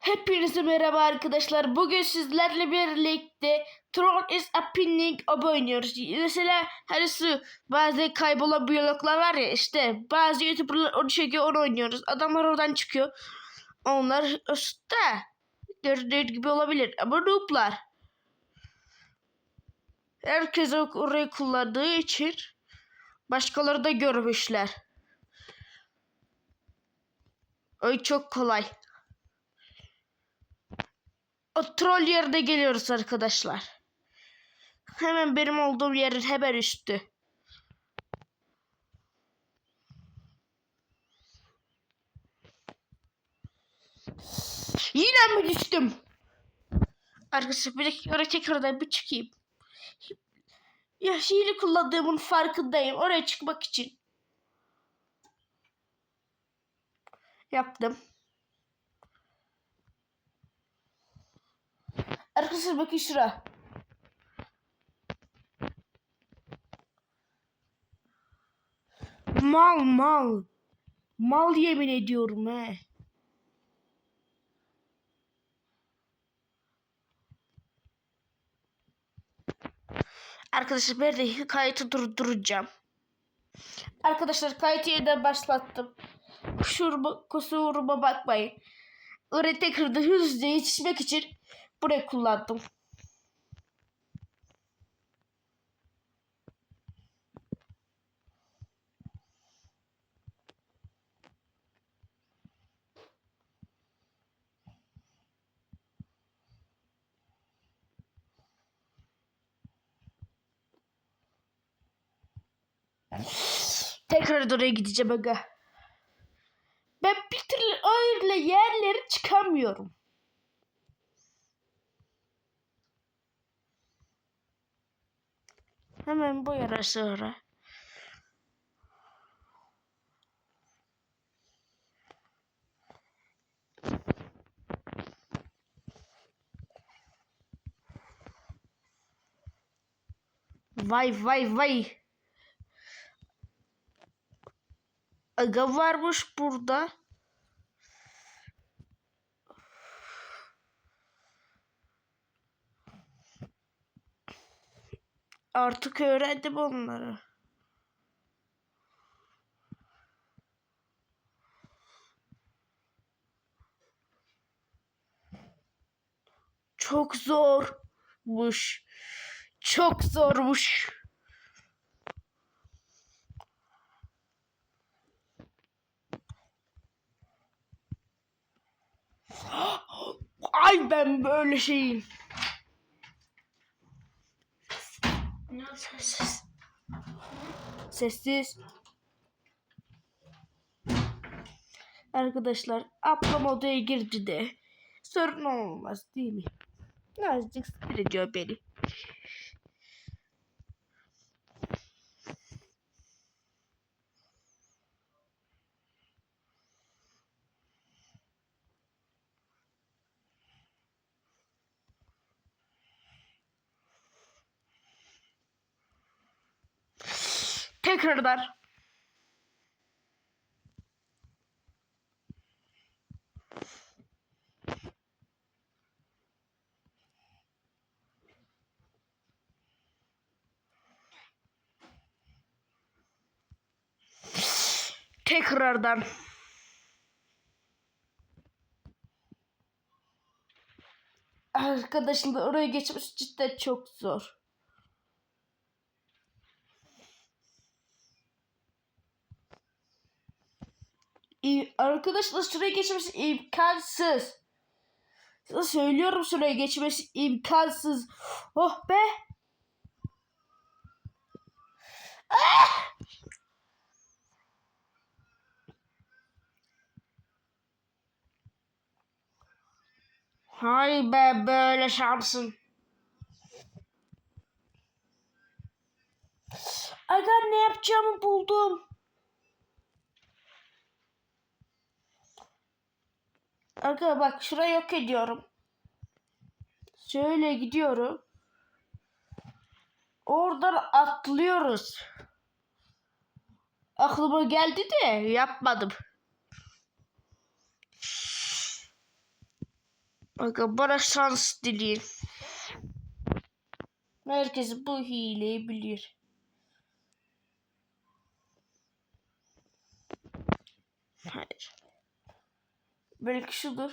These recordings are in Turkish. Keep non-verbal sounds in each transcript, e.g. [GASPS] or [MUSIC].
Hepinize merhaba arkadaşlar. Bugün sizlerle birlikte Tron is a Pinning Ob oynuyoruz. Mesela hani şu bazı kaybolan biyologlar var ya işte bazı youtuberlar onu çekiyor onu oynuyoruz. Adamlar oradan çıkıyor. Onlar usta. Gördüğün gibi olabilir ama nooblar. Herkes orayı kullandığı için başkaları da görmüşler. Ay çok kolay. O troll yerine geliyoruz arkadaşlar. Hemen benim olduğum yerin hemen üstü. Yine mi düştüm? Arkadaşlar bir dakika tekrardan bir çıkayım. Ya hile kullandığımın farkındayım. Oraya çıkmak için. Yaptım. Arkadaşlar bakın şura. Mal mal. Mal yemin ediyorum he. Arkadaşlar ben de kayıtı durduracağım. Arkadaşlar kayıtı yeniden başlattım. Kusuruma, kusuruma bakmayın. Oraya tekrardan hızlıca yetişmek için burayı kullandım. Tekrar oraya gideceğim aga. Ben bir türlü öyle yerlere çıkamıyorum. Hemen bu yere sonra. Vay vay vay. Aga varmış burada. Artık öğrendim onları. Çok zormuş. Çok zormuş. [GASPS] Ay ben böyle şeyim. Sessiz. Sessiz. Arkadaşlar ablam odaya girdi de sorun olmaz değil mi? Azıcık sinir ediyor beni. Tekrardan. Tekrardan. Arkadaşlar oraya geçmesi cidden çok zor. İyi, arkadaşlar şuraya geçmesi imkansız. Size söylüyorum şuraya geçmesi imkansız. Oh be. Ah! Hay be böyle şansın. Aga ne yapacağımı buldum. Aga bak şurayı yok ediyorum. Şöyle gidiyorum. Oradan atlıyoruz. Aklıma geldi de yapmadım. Aga bana şans dileyin. Herkes bu hileyi bilir. Hayır. Belki şudur.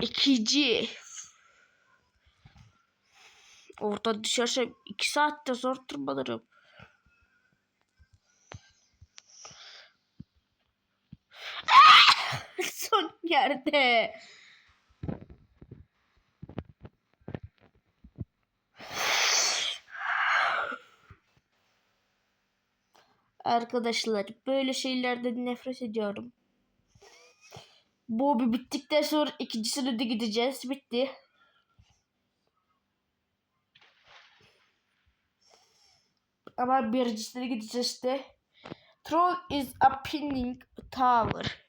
İkinci. Orada düşersem iki saatte zor tırmanırım. [LAUGHS] Son yerde. Arkadaşlar böyle şeylerden nefret ediyorum. Bu bir bittikten sonra ikincisine de gideceğiz. Bitti. Ama birincisine gideceğiz de. Troll is a pinning tower.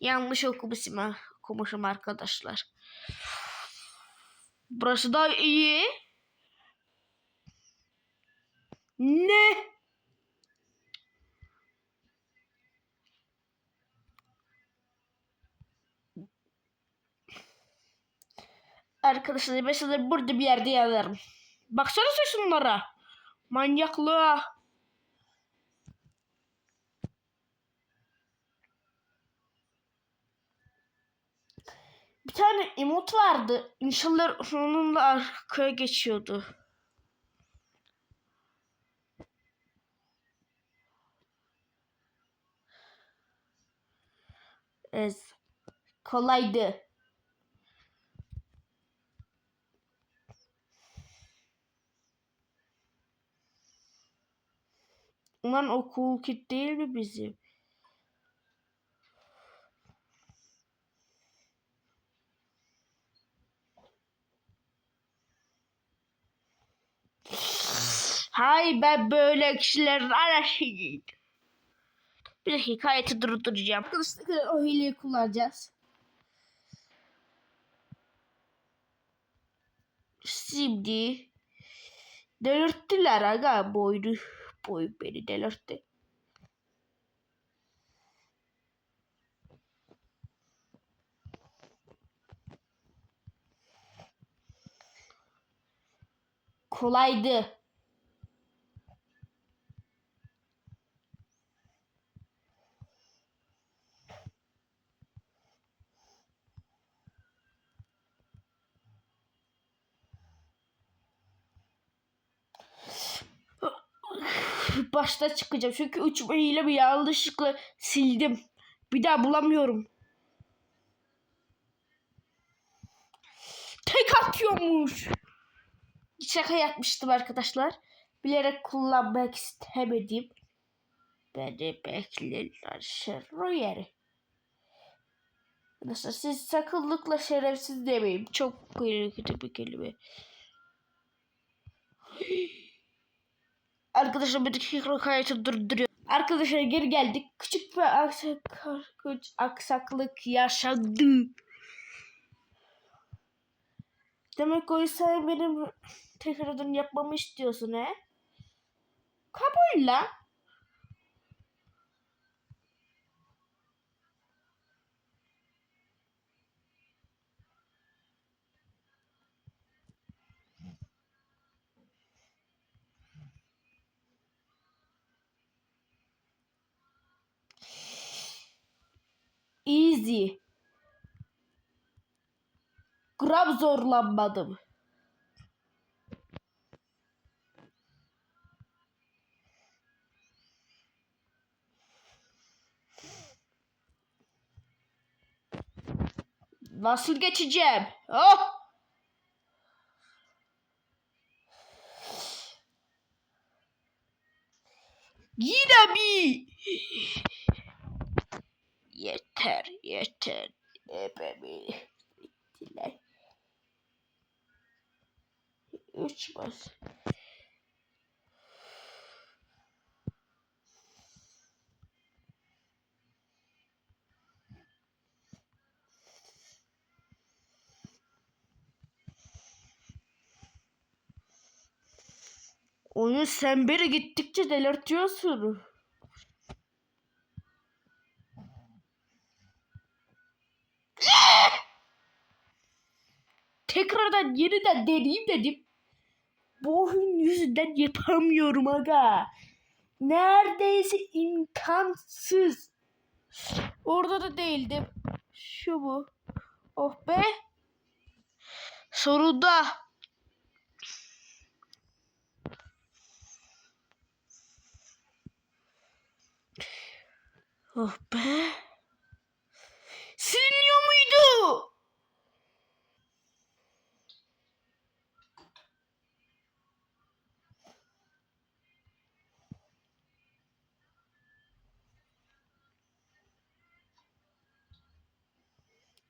Yanlış okumuşum, okumuşum arkadaşlar. Burası da iyi. Ne? Arkadaşlar ben burada bir yerde yazarım. Baksana şunlara. Manyaklığa. Bir tane emot vardı. İnşallah onunla arkaya geçiyordu. Ez. Kolaydı. Ulan o cool kid değil mi bizim? Hay ben böyle kişilerin arasıyım. Bir dakika ayeti durduracağım. Arkadaşlar o hileyi kullanacağız. Şimdi delirttiler aga boynu. Boy beni delirtti. Kolaydı. Başta çıkacağım. Çünkü uçma hile bir yanlışlıkla sildim. Bir daha bulamıyorum. Tek atıyormuş. Şaka yapmıştım arkadaşlar. Bilerek kullanmak istemedim. Beni beklerler şerro yeri. Arkadaşlar siz sakınlıkla şerefsiz demeyin. Çok kötü bir kelime. Arkadaşlar bir dakika kayıtı durduruyor. Arkadaşlar geri geldik. Küçük bir aksak, aksaklık yaşadı. Demek o sen benim tekrardan yapmamı istiyorsun he? Kabul lan. Easy. Gram zorlanmadım. Nasıl geçeceğim? Oh! Yine mi? Yeter, yeter. Ebemi bittiler. Üç bas. Oyun sen beri gittikçe delirtiyorsun. Yeniden deneyeyim dedim. Bu oyun yüzünden yapamıyorum aga. Neredeyse imkansız. Orada da değildim. Şu bu. Oh be. Sonunda. Oh be. Siliniyor muydu?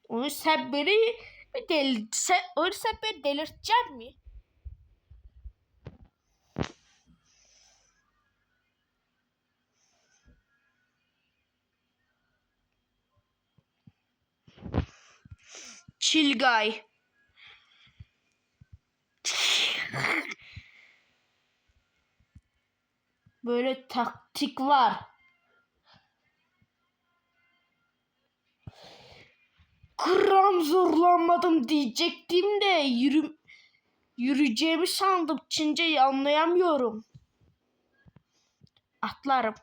Onu sen beni del sen, onu sen beni delirtecek mi? Chill guy. Böyle taktik var. Gram zorlanmadım diyecektim de yürü yürüyeceğimi sandım. Çince'yi anlayamıyorum. Atlarım.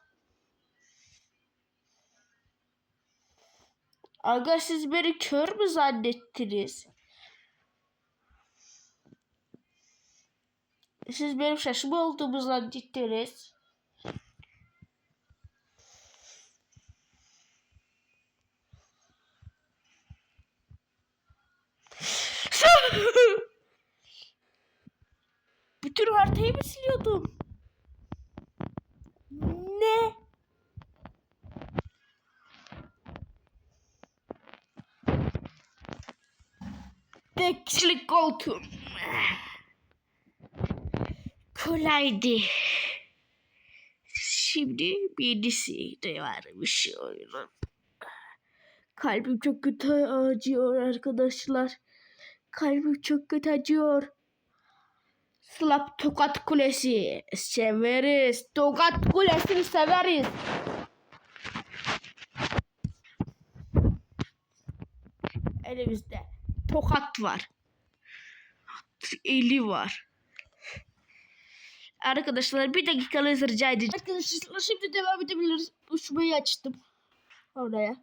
Aga siz beni kör mü zannettiniz? Siz benim şaşımı olduğumu zannettiniz. Bütün haritayı mı siliyordum? Ne? Bekçilik koltuğum. Kolaydı. Şimdi birisi de varmış oyunun. Kalbim çok kötü acıyor arkadaşlar. Kalbim çok kötü acıyor. Slap Tokat Kulesi severiz. Tokat Kulesi'ni severiz. Elimizde tokat var. Eli var. Arkadaşlar bir dakikanızı rica edeceğim. Arkadaşlar şimdi devam edebiliriz. Uçmayı açtım. Oraya.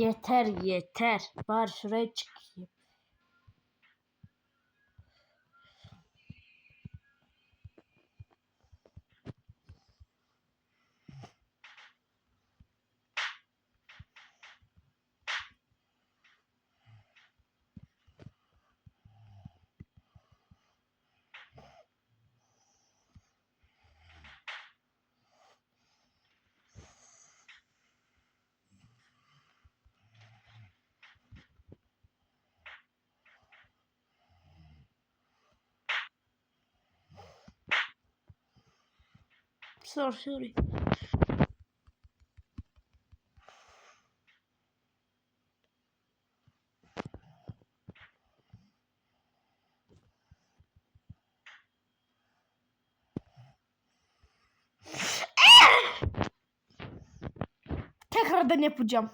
Yeter yeter. Var şuraya çıkayım. Sorry sorry. Tekrardan yapacağım.